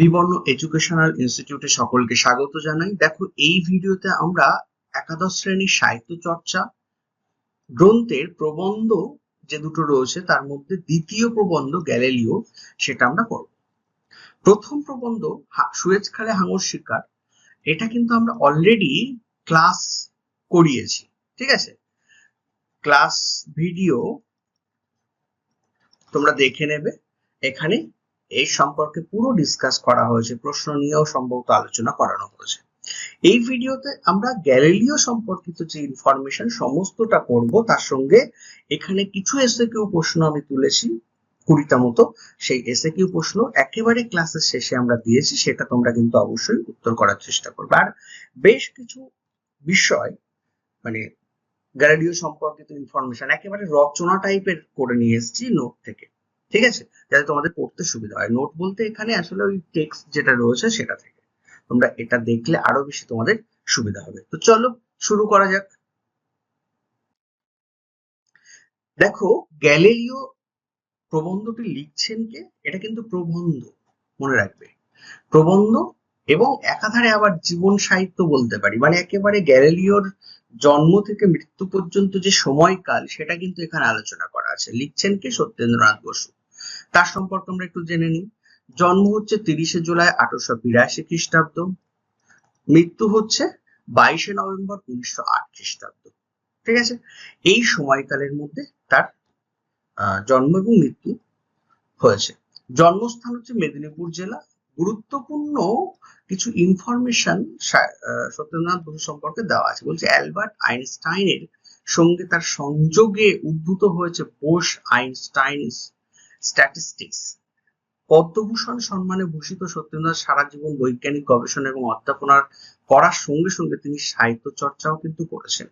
বিবর্ণ এডুকেশনাল ইনস্টিটিউটে সকলকে স্বাগত জানাই। দেখো, এই ভিডিওতে আমরা একাদশ শ্রেণির সাহিত্য চর্চা, গ্রন্থের প্রবন্ধ যে দুটো রয়েছে, তার মধ্যে দ্বিতীয় প্রবন্ধ গ্যালিলিও, সেটা আমরা পড়ব। প্রথম প্রবন্ধ সুয়েজ খালে হাঙর শিকার। এটা কিন্তু আমরা অলরেডি ক্লাস করিয়েছি, ঠিক আছে? ক্লাস ভিডিও তোমরা দেখে নেবে। এখানে এই সম্পর্কে পুরো ডিসকাস করা হয়েছে, প্রশ্ন নিয়েও সম্ভবত আলোচনা করানো হয়েছে। এই ভিডিওতে আমরা গ্যালিলিও সম্পর্কিত যে ইনফরমেশন সমস্তটা করব তার সঙ্গে এখানে কিছু এসে কেউ প্রশ্ন আমি তুলেছি, কুড়িটা মতো। সেই এসে কিউ প্রশ্ন একেবারে ক্লাসের শেষে আমরা দিয়েছি, সেটা তোমরা কিন্তু অবশ্যই উত্তর করার চেষ্টা করবে। আর বেশ কিছু বিষয় মানে গ্যালিলিও সম্পর্কিত ইনফরমেশন একেবারে রচনা টাইপের করে নিয়ে এসেছি নোট থেকে। ঠিক আছে? যাতে তোমাদের পড়তে সুবিধা হয়। নোট বলতে এখানে আসলে ওই টেক্সট যেটা রয়েছে সেটা থেকে। তোমরা এটা দেখলে আরও বেশি তোমাদের সুবিধা হবে। তো চলো শুরু করা যাক। দেখো, গ্যালিলিও প্রবন্ধটি লিখছেন কে? এটা কিন্তু প্রবন্ধ, মনে রাখবে। প্রবন্ধ এবং একাধারে আবার জীবন সাহিত্য বলতে পারি। মানে একেবারে গ্যালিলিওর জন্ম থেকে মৃত্যু পর্যন্ত যে সময়কাল, সেটা কিন্তু এখানে আলোচনা করা আছে। লিখছেন কে? সত্যেন্দ্রনাথ বসু। তার সম্পর্কে আমরা একটু জেনে নিই। জন্ম হচ্ছে তিরিশে জুলাই আঠারোশো বিরাশি খ্রিস্টাব্দ। মৃত্যু হচ্ছে বাইশে নভেম্বর উনিশশো আট খ্রিস্টাব্দ। ঠিক আছে? এই সময়কালের মধ্যে তার জন্ম এবং মৃত্যু হয়েছে। জন্মস্থান হচ্ছে মেদিনীপুর জেলা। গুরুত্বপূর্ণ কিছু ইনফরমেশন সত্যেন্দ্রনাথ বসু সম্পর্কে দেওয়া আছে। বলছে অ্যালবার্ট আইনস্টাইনের সঙ্গে তার সংযোগে উদ্ভূত হয়েছে বোস আইনস্টাইন স্ট্যাটিস্টিক্স পদ্মভূষণ সম্মানে ভূষিত সত্যেন্দ্রনাথ সারা জীবন বৈজ্ঞানিক গবেষণা এবং অধ্যাপনার করার সঙ্গে সঙ্গে তিনি সাহিত্য চর্চাও কিন্তু করেছেন।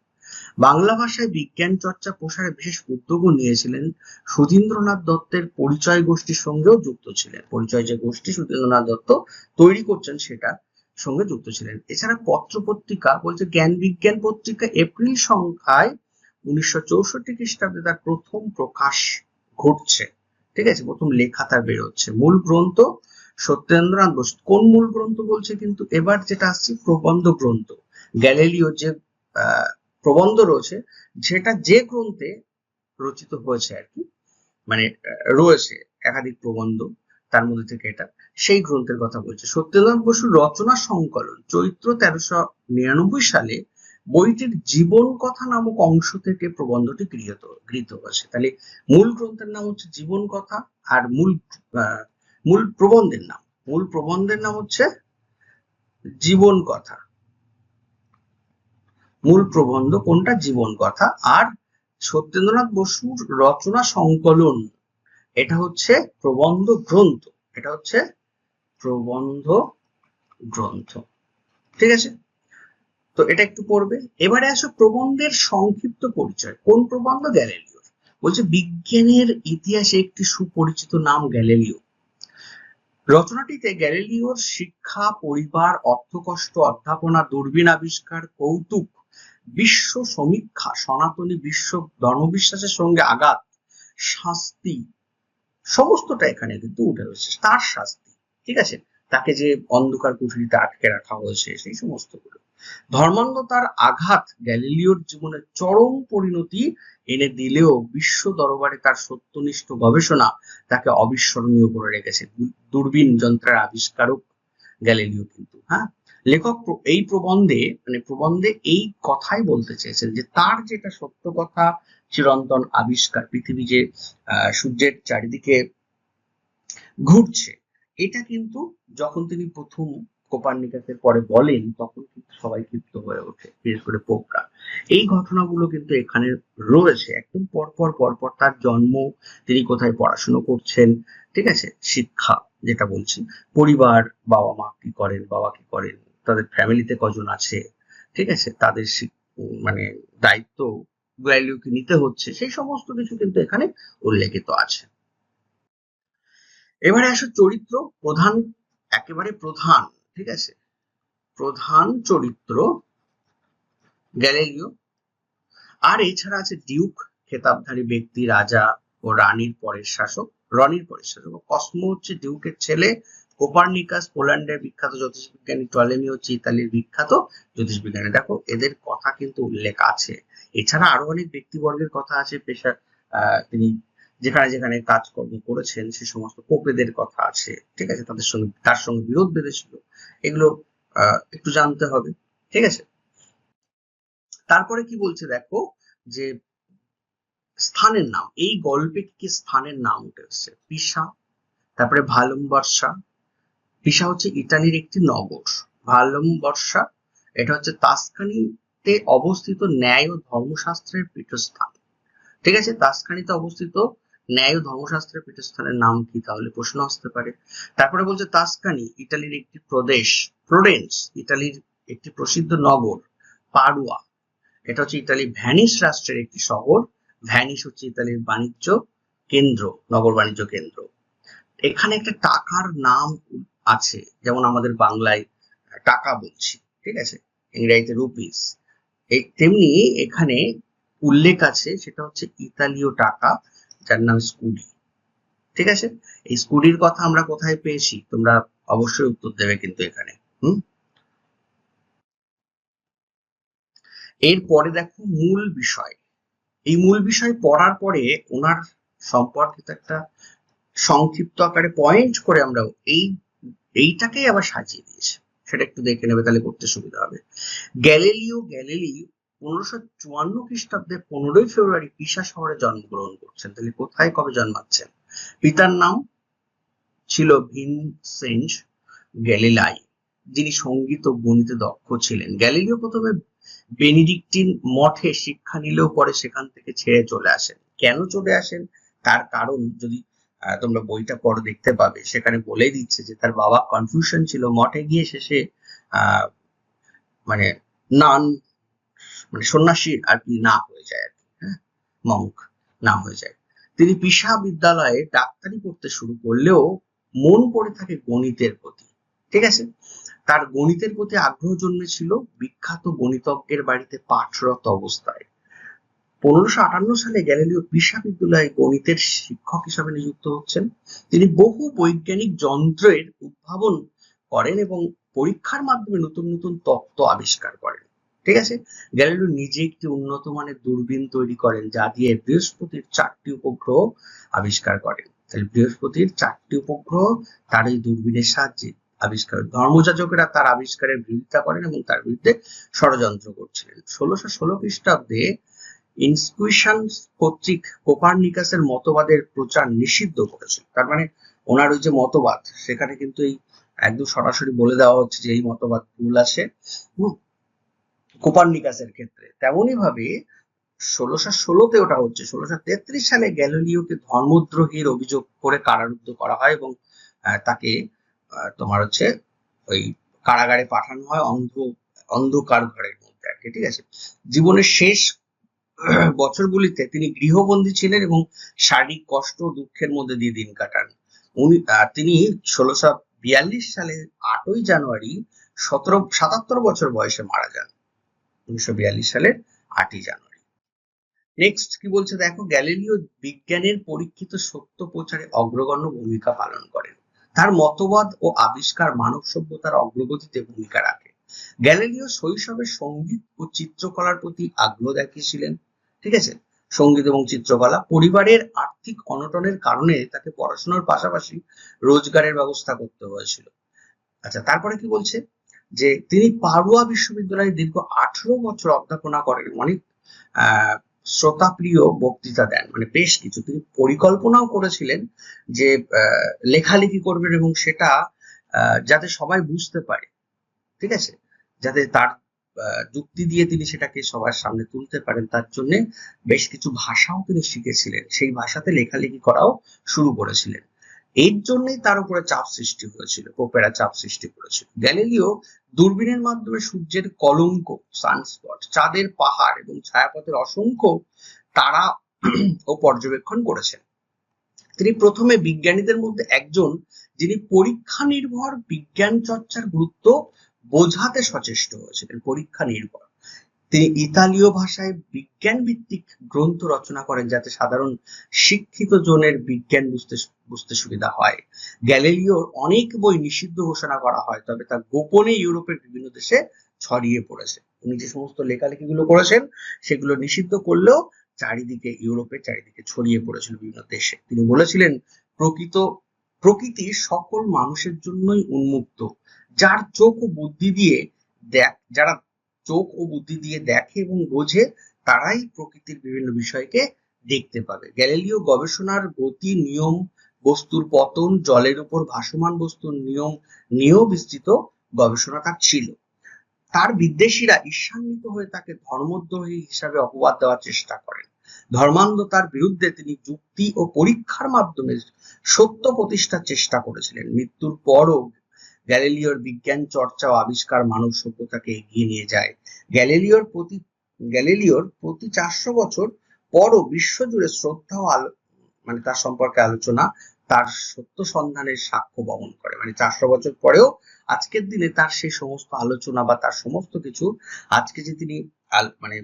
বাংলা ভাষায় বিজ্ঞান চর্চা প্রসারে বিশেষ উদ্যোগও নিয়েছিলেন সুধীন্দ্রনাথ দত্তের পরিচয় গোষ্ঠীর সঙ্গেও যুক্ত ছিলেন। পরিচয় যে গোষ্ঠী সুধীন্দ্রনাথ দত্ত তৈরি করছেন সেটা সঙ্গে যুক্ত ছিলেন। এছাড়া পত্র পত্রিকা বলছে জ্ঞান বিজ্ঞান পত্রিকা এপ্রিল সংখ্যায় উনিশশো চৌষট্টি খ্রিস্টাব্দে তার প্রথম প্রকাশ ঘটছে। ঠিক আছে? প্রথম লেখা তার বেরোচ্ছে মূল গ্রন্থ সত্যেন্দ্রনাথ বসু। কোন মূল গ্রন্থ বলছে কিন্তু? এবার যেটা আসছে, প্রবন্ধ গ্রন্থ। গ্যালিলিও যে প্রবন্ধ রয়েছে, সেটা যে গ্রন্থে রচিত হয়েছে আর কি মানে রয়েছে একাধিক প্রবন্ধ, তার মধ্যে থেকে এটা, সেই গ্রন্থের কথা বলছে। সত্যেন্দ্রনাথ বসুর রচনা সংকলন চৈত্র তেরোশো নিরানব্বই সালে বইটির জীবন কথা নামক অংশ থেকে প্রবন্ধটি গৃহীত গৃহীত হয়েছে। তাহলে মূল গ্রন্থের নাম হচ্ছে জীবন কথা আর মূল মূল প্রবন্ধের নাম। মূল প্রবন্ধের নাম হচ্ছে জীবন কথা। মূল প্রবন্ধ কোনটা? জীবন কথা। আর সত্যেন্দ্রনাথ বসুর রচনা সংকলন, এটা হচ্ছে প্রবন্ধ গ্রন্থ। এটা হচ্ছে প্রবন্ধ গ্রন্থ। ঠিক আছে? তো এটা একটু পড়বে। এবারে আসো প্রবন্ধের সংক্ষিপ্ত পরিচয়। কোন প্রবন্ধ? গ্যালিলিওর বলছে বিজ্ঞানের ইতিহাসে একটি সুপরিচিত নাম গ্যালিলিও। রচনাটিতে গ্যালিলিওর শিক্ষা, পরিবার, অর্থকষ্ট, অধ্যাপনা, দূরবীন আবিষ্কার, কৌতুক, বিশ্ব সমীক্ষা, সনাতনী বিশ্ব ধর্মবিশ্বাসের সঙ্গে আঘাত, শাস্তি, সমস্তটা এখানে কিন্তু উঠে রয়েছে। তার শাস্তি, ঠিক আছে? তাকে যে অন্ধকার কুঠুরিতে আটকে রাখা হয়েছে, সেই সমস্তগুলো ধর্মান্ধতার আঘাত গ্যালিলিওর জীবনে চরম পরিণতি এনে দিলেও বিশ্ব দরবারে তার সত্যনিষ্ঠ গবেষণা তাকে অবিস্মরণীয় করে রেখেছে। দূরবীন যন্ত্রের আবিষ্কারক গ্যালিলিও কিন্তু হ্যাঁ? লেখক এই প্রবন্ধে মানে প্রবন্ধে এই কথাই বলতে চেয়েছেন যে তার যেটা সত্য কথা, চিরন্তন আবিষ্কার, পৃথিবী যে সূর্যের চারিদিকে ঘুরছে, এটা কিন্তু যখন তিনি প্রথম কোপার্নিকাসের পরে বলেন, তখন কিন্তু সবাই ক্ষিপ্ত হয়ে ওঠে, বিশেষ করে পোপরা। এই ঘটনাগুলো কিন্তু এখানে রয়েছে। একদম পরপর পরপর তার জন্ম, তিনি কোথায় পড়াশুনো করছেন, ঠিক আছে? শিক্ষা, যেটা বলছি। পরিবার বাবা মা কি করেন, বাবা কি করেন, তাদের ফ্যামিলিতে কজন আছে, ঠিক আছে? তাদের মানে দায়িত্ব গ্যালিওকে নিতে হচ্ছে, সেই সমস্ত কিছু কিন্তু এখানে উল্লেখিত আছে। এবারে আসো চরিত্র, প্রধান, একেবারে প্রধান। ঠিক আছে? প্রধান চরিত্র গ্যালিলিও। আর এছাড়া আছে ডিউক, খেতাবধারী ব্যক্তি, রাজা ও রানীর পরের শাসক, রনির পরের শাসক। কসমো হচ্ছে ডিউকের ছেলে, কোপার্নিকাস পোল্যান্ডের বিখ্যাত জ্যোতিষবিজ্ঞানী টলেমি হচ্ছে ইতালির বিখ্যাত জ্যোতিষবিজ্ঞানী। দেখো, এদের কথা কিন্তু উল্লেখ আছে। এছাড়া আরও অনেক ব্যক্তিবর্গের কথা আছে, পেশা তিনি যেখানে যেখানে কাজকর্ম করেছেন, সে সমস্ত পোপেদের কথা আছে, ঠিক আছে? তাদের সঙ্গে, তার সঙ্গে বিরোধ বেঁধেছিল। এগুলো একটু জানতে হবে, ঠিক আছে? তারপরে কি বলছে দেখো যে, স্থানের নাম, এই গল্পে কি স্থানের নাম উঠে এসছে? পিসা, তারপরে ভালম বর্ষা পিসা হচ্ছে ইতালির একটি নগর। ভালম বর্ষা এটা হচ্ছে তাসকানিতে অবস্থিত ন্যায় ও ধর্মশাস্ত্রের পীঠস্থান। ঠিক আছে? তাসকানিতে অবস্থিত ন্যায় ধর্মশাস্ত্রের পীঠস্থানের নাম কি? তাহলে প্রশ্ন আসতে পারে। তারপরে বলছে, তাসকানি ইতালির একটি প্রদেশ ফ্লোরেন্স ইতালির একটি প্রসিদ্ধ নগর, পাডুয়া। এটা হচ্ছে ইতালি ভ্যানিস রাষ্ট্রের একটি শহর। ভ্যানিস হচ্ছে ইতালির বাণিজ্য কেন্দ্র, নগর বাণিজ্য কেন্দ্র। এখানে একটা টাকার নাম আছে, যেমন আমাদের বাংলায় টাকা বলছি, ঠিক আছে? ইংরেজিতে রুপিস। তেমনি এখানে উল্লেখ আছে, সেটা হচ্ছে ইতালীয় টাকা। যার নাম স্কুডি ঠিক আছে? এই স্কুডির কথা আমরা কোথায় পেয়েছি? তোমরা অবশ্যই উত্তর দেবে কিন্তু এখানে। হুম? এরপরে দেখো মূল বিষয়। এই মূল বিষয় পড়ার পরে ওনার সম্পর্কিত একটা সংক্ষিপ্ত আকারে পয়েন্ট করে আমরা এই, এইটাকেই আবার সাজিয়ে দিয়েছি। সেটা একটু দেখে নেবে, তাহলে করতে সুবিধা হবে। গ্যালিলিও গ্যালিলি পনেরোশো চুয়ান্ন খ্রিস্টাব্দে পনেরোই ফেব্রুয়ারি পিসা শহরে জন্মগ্রহণ করছেন। তাহলে কোথায়, কবে জন্মাচ্ছেন? পিতার নাম ছিল ভিনসেন্ট গ্যালিলাই, যিনি সংগীত ও গণিতে দক্ষ ছিলেন। গ্যালিলিও প্রথমে বেনিডিকটিন মঠে শিক্ষা নিলেও পরে সেখান থেকে ছেড়ে চলে আসেন। কেন চলে আসেন? তার কারণ যদি তোমরা বইটা পড়ে, দেখতে পাবে। সেখানে বলে দিচ্ছে যে তার বাবা কনফিউশন ছিল। মঠে গিয়ে শেষে মানে নান মানে সন্ন্যাসী আর কি না হয়ে যায় আর কি হ্যাঁ? মঙ্ক না হয়ে যায়। তিনি পিসা বিদ্যালয়ে ডাক্তারি পড়তে শুরু করলেও মন পড়ে থাকে গণিতের প্রতি, ঠিক আছে? তার গণিতের প্রতি আগ্রহ জন্মেছিল বিখ্যাত গণিতজ্ঞের বাড়িতে পাঠরত অবস্থায়। পনেরোশো আটান্ন সালে গ্যালিলিও পিসা বিদ্যালয়ে গণিতের শিক্ষক হিসাবে নিযুক্ত হচ্ছেন। তিনি বহু বৈজ্ঞানিক যন্ত্রের উদ্ভাবন করেন এবং পরীক্ষার মাধ্যমে নতুন নতুন তত্ত্ব আবিষ্কার করেন। ঠিক আছে? গ্যালিলিও নিজে একটি উন্নত মানের দূরবীন তৈরি করেন, যা দিয়ে বৃহস্পতির চারটি উপগ্রহ আবিষ্কার করেন তাহলে বৃহস্পতির চারটি উপগ্রহ তার এই দূরবীনের সাহায্যে আবিষ্কার ধর্মযাজকেরা তার আবিষ্কারের বিরোধিতা করেন এবং তার বিরুদ্ধে ষড়যন্ত্র করছিলেন। ষোলোশো ষোলো খ্রিস্টাব্দে ইনস্কুইশন কর্তৃক কোপার্নিকাসের মতবাদের প্রচার নিষিদ্ধ করেছিল তার মানে ওনার ওই যে মতবাদ, সেখানে কিন্তু এই একদম সরাসরি বলে দেওয়া হচ্ছে যে এই মতবাদ ভুল আছে। হুম কোপার্নিকাসের ক্ষেত্রে। তেমনই ভাবে ষোলোশো ষোলোতে ওটা হচ্ছে, ষোলোশো তেত্রিশ সালে গ্যালিলিওকে ধর্মদ্রোহীর অভিযোগ করে কারারুদ্ধ করা হয় এবং তাকে তোমার হচ্ছে ওই কারাগারে পাঠানো হয় অন্ধ অন্ধকার ঘরের মধ্যে আর কি ঠিক আছে? জীবনের শেষ বছরগুলিতে তিনি গৃহবন্দী ছিলেন এবং শারীরিক কষ্ট দুঃখের মধ্যে দিয়ে দিন কাটান। উনি তিনি ষোলোশো বিয়াল্লিশ সালে আটই জানুয়ারি সতেরো, সাতাত্তর বছর বয়সে মারা যান। উনিশশো বিয়াল্লিশ সালের আটই জানুয়ারি। নেক্সট কি বলছে দেখো? গ্যালিলিও বিজ্ঞানের পরীক্ষিত সত্য প্রচারে অগ্রগণ্য ভূমিকা পালন করেন। তার মতবাদ ও আবিষ্কার মানব সভ্যতার অগ্রগতিতে ভূমিকা রাখে। গ্যালিলিও শৈশবে সংগীত ও চিত্রকলার প্রতি আগ্রহ দেখিয়েছিলেন, ঠিক আছে? সংগীত এবং চিত্রকলা পরিবারের আর্থিক অনটনের কারণে তাকে পড়াশোনার পাশাপাশি রোজগারের ব্যবস্থা করতে হয়েছিল। আচ্ছা তারপরে কি বলছে? যে তিনি পাড়ুয়া বিশ্ববিদ্যালয়ে দীর্ঘ আঠারো বছর অধ্যাপনা করেন। অনেক শ্রোতাপ্রিয় বক্তৃতা দেন। মানে বেশ কিছু। তিনি পরিকল্পনাও করেছিলেন যে লেখালেখি করবেন এবং সেটা যাতে সবাই বুঝতে পারে। ঠিক আছে? যাতে তার যুক্তি দিয়ে তিনি সেটাকে সবার সামনে তুলতে পারেন, তার জন্য বেশ কিছু ভাষাও তিনি শিখেছিলেন। সেই ভাষাতে লেখালেখি করাও শুরু করেছিলেন। এর জন্যই তার উপরে চাপ সৃষ্টি হয়েছিল পোপেরা চাপ সৃষ্টি করেছিল। গ্যালিলিও দূরবীনের মাধ্যমে সূর্যের কলঙ্ক সানস্পট চাঁদের পাহাড় এবং ছায়াপথের অসংখ্য তারা ও পর্যবেক্ষণ করেছেন। তিনি প্রথমে বিজ্ঞানীদের মধ্যে একজন, যিনি পরীক্ষা নির্ভর বিজ্ঞান চর্চার গুরুত্ব বোঝাতে সচেষ্ট হয়েছিলেন, পরীক্ষা নির্ভর। তিনি ইতালীয় ভাষায় বিজ্ঞান ভিত্তিক গ্রন্থ রচনা করেন যাতে সাধারণ শিক্ষিত জনের বিজ্ঞান বুঝতে বুঝতে সুবিধা হয়। গ্যালিলিওর অনেক বই নিষিদ্ধ ঘোষণা করা হয়, তবে তা গোপনে ইউরোপের বিভিন্ন দেশে ছড়িয়ে পড়েছে। উনি যে সমস্ত লেখালেখিগুলো করেছেন, সেগুলো নিষিদ্ধ করলেও চারিদিকে, ইউরোপের চারিদিকে ছড়িয়ে পড়েছিল বিভিন্ন দেশে। তিনি বলেছিলেন, প্রকৃত, প্রকৃতি সকল মানুষের জন্যই উন্মুক্ত। যার চোখ ও বুদ্ধি দিয়ে দেখ, যারা চোখ ও বুদ্ধি দিয়ে দেখে এবং বোঝে, তারাই প্রকৃতির বিভিন্ন বিষয়কে দেখতে পাবে। গ্যালিলিও গবেষণার গতি, নিয়ম, বস্তুর পতন, জলের উপর ভাসমান বস্তুর নিয়ম নিয়েও বিস্তৃত গবেষণা তার ছিল। তার বিদ্বেষীরা ঈর্ষান্বিত হয়ে তাকে ধর্মদ্রোহী হিসাবে অপবাদ দেওয়ার চেষ্টা করেন। ধর্মান্ধতার বিরুদ্ধে তিনি যুক্তি ও পরীক্ষার মাধ্যমে সত্য প্রতিষ্ঠার চেষ্টা করেছিলেন। মৃত্যুর পরও গ্যালিলিওর বিজ্ঞান, চর্চা ও আবিষ্কার মানব সভ্যতাকে এগিয়ে নিয়ে যায়। গ্যালিলিওর প্রতি গ্যালিলিওর প্রতি চারশো বছর পরও বিশ্বজুড়ে শ্রদ্ধা ও আলো মানে তার সম্পর্কে আলোচনা, তার সত্য সন্ধানের সাক্ষ্য বহন করে। মানে চারশো বছর পরেও আজকের দিনে তার সেই সমস্ত আলোচনা বা তার সমস্ত কিছু আজকে যে তিনি মানে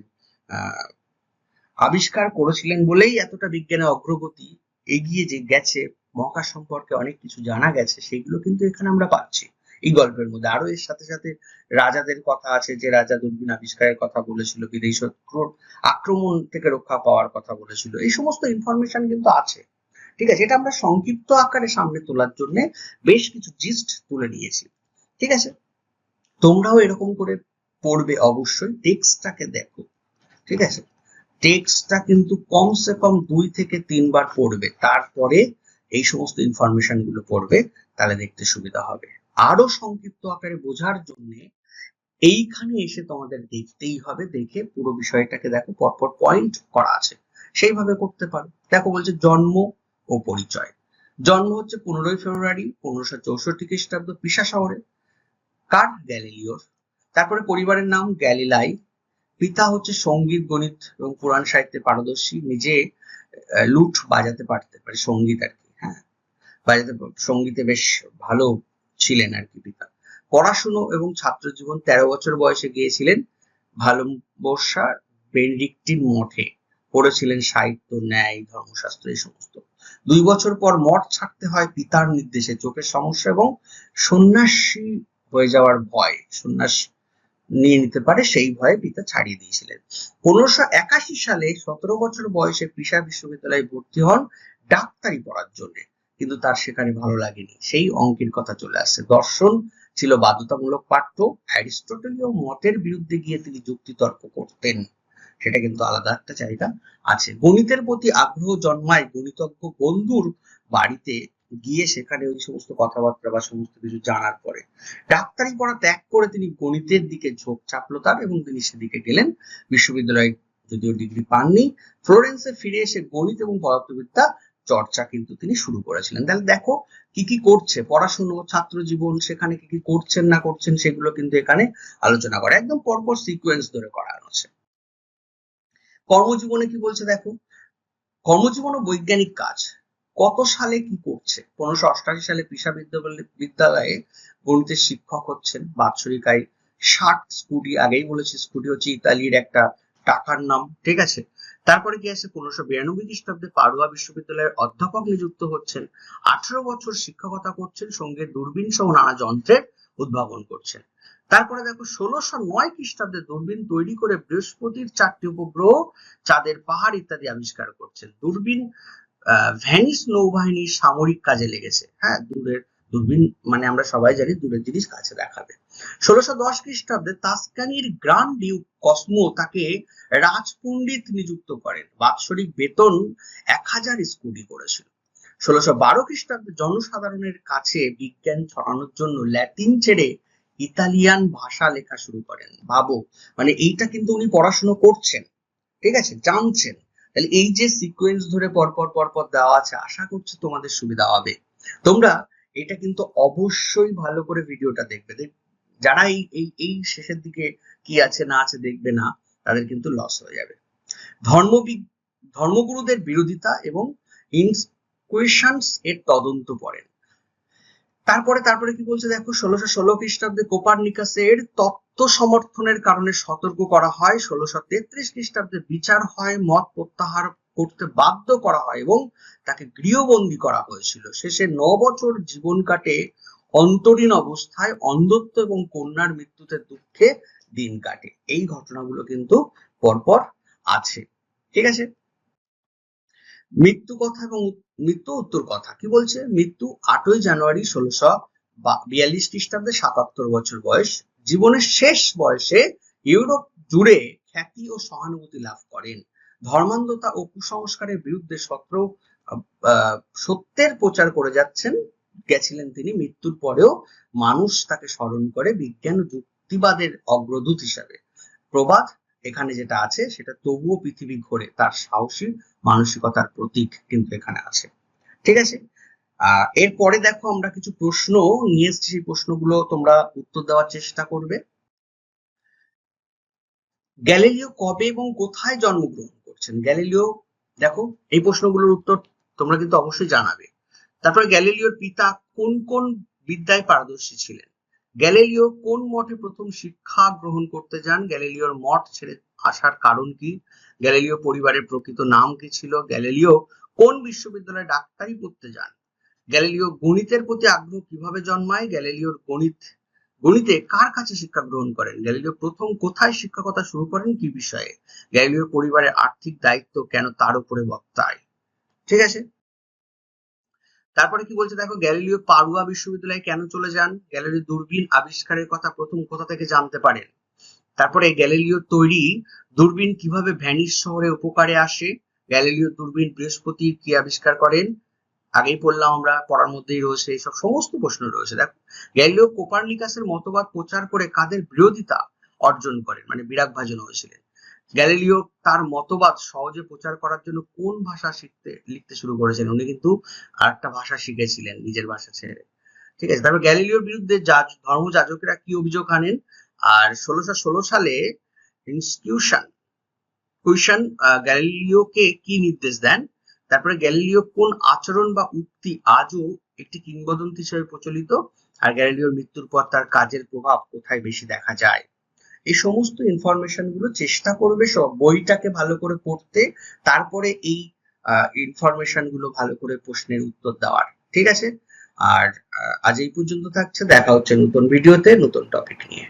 আবিষ্কার করেছিলেন বলেই এতটা বিজ্ঞানের অগ্রগতি এগিয়ে যে গেছে মহাকাশ সম্পর্কে অনেক কিছু জানা গেছে, সেগুলো কিন্তু এখানে আমরা পাচ্ছি। এই গল্পের মধ্যে। আরও এর সাথে সাথে রাজাদের কথা আছে, যে রাজা দূরবীন আবিষ্কারের কথা বলেছিল বিদেশ আক্রমণ থেকে রক্ষা পাওয়ার কথা বলেছিল। এই সমস্ত ইনফরমেশন কিন্তু আছে। ঠিক আছে? এটা আমরা সংক্ষিপ্ত আকারে সামনে তোলার জন্য বেশ কিছু জিস্ট তুলে নিয়েছি। ঠিক আছে? তোমরাও এরকম করে পড়বে অবশ্যই। টেক্সটটাকে দেখো। ঠিক আছে? টেক্সটটা কিন্তু কমসে কম দুই থেকে তিনবার পড়বে। তারপরে এই সমস্ত ইনফরমেশনগুলো পড়বে, তাহলে দেখতে সুবিধা হবে। আরও সংক্ষিপ্ত আকারে বোঝার জন্য এইখানে এসে তোমাদের দেখতেই হবে, দেখে পুরো বিষয়টাকে দেখো, পরপর পয়েন্ট করা আছে। সেইভাবে করতে পারো। দেখো বলছে জন্ম ও পরিচয়। জন্ম হচ্ছে পনেরোই ফেব্রুয়ারি পনেরোশো চৌষট্টি খ্রিস্টাব্দ পিসা শহরে। কার? গ্যালিলিওর। তারপরে পরিবারের নাম গ্যালিলাই। পিতা হচ্ছে সংগীত, গণিত এবং পুরাণ সাহিত্যে পারদর্শী। নিজে লুট বাজাতে পারতে পারে সংগীত আর কি। বাজাতে সঙ্গীতে বেশ ভালো ছিলেন আর কি পিতা। পড়াশুনো এবং ছাত্র জীবন তেরো বছর বয়সে গিয়েছিলেন ভালোবাসা বেনডিক্টিন মঠে। পড়েছিলেন সাহিত্য, ন্যায়, ধর্মশাস্ত্র এই সমস্ত। দুই বছর পর মঠ ছাড়তে হয় পিতার নির্দেশে। চোখের সমস্যা এবং সন্ন্যাসী হয়ে যাওয়ার ভয়, সন্ন্যাস নিয়ে নিতে পারে সেই ভয়ে পিতা ছাড়িয়ে দিয়েছিলেন। পনেরোশো একাশি সালে সতেরো বছর বয়সে পিসা বিশ্ববিদ্যালয়ে ভর্তি হন ডাক্তারি পড়ার জন্য। কিন্তু তার সেখানে ভালো লাগেনি। সেই অঙ্কের কথা চলে আসছে। দর্শন ছিল বাধ্যতামূলক পাঠ্য। অ্যারিস্টটলীয় মতের বিরুদ্ধে গিয়ে তিনি যুক্তিতর্ক করতেন। সেটা কিন্তু আলাদা একটা চাহিদা আছে। গণিতের প্রতি আগ্রহ জন্মায় গণিতজ্ঞ বন্ধুর বাড়িতে গিয়ে সেখানে ওই সমস্ত কথাবার্তা বা সমস্ত কিছু জানার পরে ডাক্তারি পড়া ত্যাগ করে তিনি গণিতের দিকে ঝোঁক চাপলো তার এবং তিনি সেদিকে গেলেন বিশ্ববিদ্যালয়ে। যদিও ডিগ্রি পাননি, ফ্লোরেন্সে ফিরে এসে গণিত এবং পদার্থবিদ্যা চর্চা কিন্তু তিনি শুরু করেছিলেন। তাহলে দেখো কি কি করছে? পড়াশুনো ছাত্র জীবন সেখানে কি কি করছেন না করছেন সেগুলো কিন্তু এখানে আলোচনা করে। একদম পরপর সিকোয়েন্স ধরে করানো আছে। কর্মজীবনে কি বলছে দেখো? কর্মজীবন ও বৈজ্ঞানিক কাজ। কত সালে কি করছে? পনেরোশো অষ্টাশি সালে পিসা বিদ্যালয়ে গণিতের শিক্ষক হচ্ছেন বাৎসরিক আয় ষাট স্কুটি। আগেই বলেছি স্কুটি হচ্ছে ইতালির একটা টাকার নাম। ঠিক আছে? তারপরে কি আছে? পনেরোশো বিরানব্বই খ্রিস্টাব্দে পাড়ুয়া বিশ্ববিদ্যালয়ের অধ্যাপক নিযুক্ত হচ্ছেন। আঠারো বছর শিক্ষকতা করছেন, সঙ্গে দূরবীন সহ নানা যন্ত্রের উদ্ভাবন করছেন। তারপরে দেখো, ষোলোশো নয় খ্রিস্টাব্দে দূরবীন তৈরি করে বৃহস্পতির চারটি উপগ্রহ, চাঁদের পাহাড় ইত্যাদি আবিষ্কার করছেন। দূরবীন ভ্যানিস নৌবাহিনীর সামরিক কাজে লেগেছে। হ্যাঁ দূরের দূরবীন মানে আমরা সবাই জানি দূরের জিনিস কাছে দেখাবে। ষোলোশো দশ খ্রিস্টাব্দে তাস্কানির গ্রান্ড ডিউক কসমো তাকে রাজপণ্ডিত নিযুক্ত করেন। বাৎসরিক বেতন এক হাজার স্কুটি করেছিল। ষোলোশো বারো খ্রিস্টাব্দে জনসাধারণের কাছে বিজ্ঞান ছড়ানোর জন্য ল্যাটিন ছেড়ে ইতালিয়ান ভাষা লেখা শুরু করেন। ভাবো মানে এইটা কিন্তু উনি পড়াশুনো করছেন, ঠিক আছে? জানছেন। তাহলে এই যে সিকোয়েন্স ধরে পরপর পরপর দেওয়া আছে, আশা করছি তোমাদের সুবিধা হবে। তোমরা এটা কিন্তু অবশ্যই ভালো করে ভিডিওটা দেখবে। যারা এই এই শেষের দিকে কি আছে না আছে দেখবে না, তাদের কিন্তু লস হয়ে যাবে। ধর্ম ধর্মগুরুদের বিরোধিতা এবং ইনকুয়েশনস এর তদন্ত করেন তারপরে তারপরে কি বলছে দেখো, ষোলোশো ষোলো খ্রিস্টাব্দে কোপারনিকাসের তত্ত্ব সমর্থনের কারণে সতর্ক করা হয়। ষোলোশো তেত্রিশ খ্রিস্টাব্দে বিচার হয়, মত প্রত্যাহার করতে বাধ্য করা হয় এবং তাকে গৃহবন্দী করা হয়েছিল। শেষে ন বছর জীবন কাটে অন্তরীণ অবস্থায় অন্ধত্ব এবং কন্যার মৃত্যুতে দুঃখে দিন কাটে। এই ঘটনাগুলো কিন্তু পরপর আছে। ঠিক আছে? মৃত্যু কথা এবং মৃত্যু উত্তর কথা। কি বলছে? মৃত্যু আটই জানুয়ারি ষোলোশো বিয়াল্লিশ খ্রিস্টাব্দে সাতাত্তর বছর বয়স। জীবনের শেষ বয়সে ইউরোপ জুড়ে খ্যাতি ও সহানুভূতি লাভ করেন। ধর্মান্ধতা ও কুসংস্কারের বিরুদ্ধে সত্র সত্যের প্রচার করে যাচ্ছেন। গেছিলেন তিনি মৃত্যুর পরেও মানুষ তাকে স্মরণ করে বিজ্ঞান যুক্তিবাদের অগ্রদূত হিসাবে। প্রবাদ এখানে যেটা আছে, সেটা তবুও পৃথিবী ঘোরে, তার সাহসী মানসিকতার প্রতীক কিন্তু এখানে আছে। ঠিক আছে? আহ, এরপরে দেখো আমরা কিছু প্রশ্ন নিয়ে এসেছি, সেই প্রশ্নগুলো তোমরা উত্তর দেওয়ার চেষ্টা করবে। গ্যালিলিও কবে এবং কোথায় জন্মগ্রহণ? করছেন। গ্যালিলিও, দেখো, এই প্রশ্নগুলোর উত্তর তোমরা কিন্তু অবশ্যই জানাবে। তারপরে গ্যালিলিওর পিতা কোন কোন বিদ্যায় পারদর্শী ছিলেন? গ্যালিলিও কোন মঠে প্রথম শিক্ষা গ্রহণ করতে যান? গ্যালিলিওর মঠ ছেড়ে আসার কারণ কি? গ্যালিলিও পরিবারের প্রকৃত নাম কি ছিল? গ্যালিলিও কোন বিশ্ববিদ্যালয়ে ডাক্তারি পড়তে যান? গ্যালিলিও গণিতের প্রতি আগ্রহ কীভাবে জন্মায়? গ্যালিলিওর গণিত গণিতে কার কাছে শিক্ষা গ্রহণ করেন? গ্যালিলিও প্রথম কোথায় শিক্ষকতা শুরু করেন? কি বিষয়ে? গ্যালিলিওর পরিবারের আর্থিক দায়িত্ব কেন তার উপরে বর্তায় ঠিক আছে? তারপরে কি বলছে দেখো, গ্যালিলিও পাড়ুয়া বিশ্ববিদ্যালয়ে কেন চলে যান? গ্যালিলিও দূরবীন আবিষ্কারের কথা প্রথম কোথা থেকে জানতে পারেন? তারপরে গ্যালিলিও তৈরি দূরবীন কীভাবে ভ্যানিস শহরে উপকারে আসে? গ্যালিলিও দূরবীন বৃহস্পতি কি আবিষ্কার করেন? আগেই পড়লাম আমরা, পড়ার মধ্যেই রয়েছে এইসব সমস্ত প্রশ্ন রয়েছে। দেখো, গ্যালিলিও কোপারনিকাসের মতবাদ প্রচার করে কাদের বিরোধিতা অর্জন করেন? মানে বিরাগ ভাজন হয়েছিলেন। গ্যালিলিও তার মতবাদ সহজে প্রচার করার জন্য কোন ভাষা শিখতে, লিখতে শুরু করেছেন? উনি কিন্তু আরেকটা ভাষা শিখেছিলেন নিজের ভাষা ছেড়ে। ঠিক আছে, তারপর গ্যালিলিওর বিরুদ্ধে যাজ ধর্মযাজকেরা কি অভিযোগ আনেন? আর ষোলোশো ষোলো সালে ইনস্টিটিউশন কুইশন গ্যালিলিওকে কি নির্দেশ দেন? তারপরে গ্যালিলিও কোন আচরণ বা উক্তি আজও একটি কিংবদন্তি হিসেবে প্রচলিত? আর গ্যালিলিওর মৃত্যুর পর তার কাজের প্রভাব কোথায় বেশি দেখা যায়? এই সমস্ত ইনফরমেশনগুলো চেষ্টা করবে সব বইটাকে ভালো করে পড়তে, তারপরে এই ইনফরমেশনগুলো ভালো করে প্রশ্নের উত্তর দেওয়ার। ঠিক আছে? আর আজ এই পর্যন্ত থাকছে, দেখা হচ্ছে নতুন ভিডিওতে নতুন টপিক নিয়ে।